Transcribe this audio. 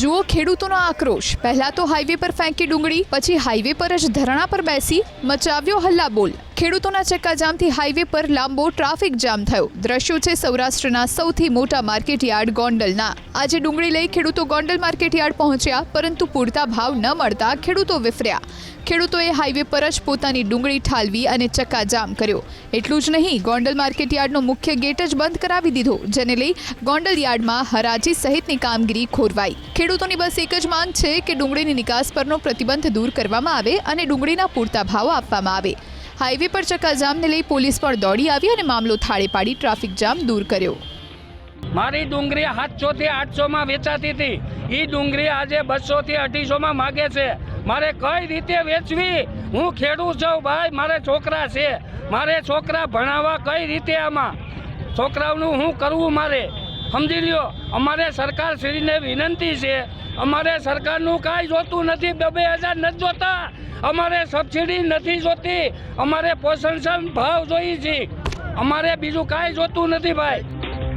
જુઓ ખેડૂતોનો આક્રોશ. પહેલા તો હાઈવે પર ફેંકી ડુંગળી, પછી હાઈવે પર જ ધરણા પર બેસી મચાવ્યો હલ્લા બોલ ખેડૂતોના ચક્કાજામથી હાઈવે પર લાંબો ટ્રાફિક જામ થયો. દ્રશ્યો છે સૌરાષ્ટ્રના સૌથી મોટા માર્કેટ યાર્ડ ગોંડલના. આજે ડુંગળી લઈ ખેડૂતો ગોંડલ માર્કેટ યાર્ડ પહોંચ્યા, પરંતુ પૂરતા ભાવ ન મળતા ખેડૂતો વિફર્યા. ખેડૂતોએ હાઈવે પર જ પોતાની ડુંગળી ઠાલવી અને ચક્કાજામ કર્યો. એટલું જ નહીં, ગોંડલ માર્કેટ યાર્ડનો મુખ્ય ગેટ જ બંધ કરાવી દીધો, જેને લઈ ગોંડલ યાર્ડમાં હરાજી સહિતની કામગીરી ખોરવાઈ. ખેડૂતોની બસ એક જ માંગ છે કે ડુંગળીની નિકાસ પરનો પ્રતિબંધ દૂર કરવામાં આવે અને ડુંગળીના પૂરતા ભાવ આપવામાં આવે. હાઈવે પર ચક્કાજામને લઈ પોલીસ પણ દોડી આવી અને મામલો થાળે પાડી ટ્રાફિક જામ દૂર કર્યો. મારી ડુંગળી સાતસો થી આઠસો માં વેચાતી હતી. એ ડુંગળી આજે બસો થી અઢીસો માં માગે છે. મારે કઈ રીતે વેચવી? હું ખેડૂત છું ભાઈ, મારે છોકરા છે. મારે છોકરા ભણાવવા કઈ રીતે આમાં? છોકરાઓનું હું કરવું મારે? સમજી લ્યો, અમારે સરકાર શ્રીને વિનંતી છે. અમારે સરકારનું કાંઈ જોતું નથી. બે બે હજાર નથી જોતા. અમારે સબસિડી નથી જોતી. અમારે પોષણ ભાવ જોઈએ છે. અમારે બીજું કાંઈ જોતું નથી ભાઈ.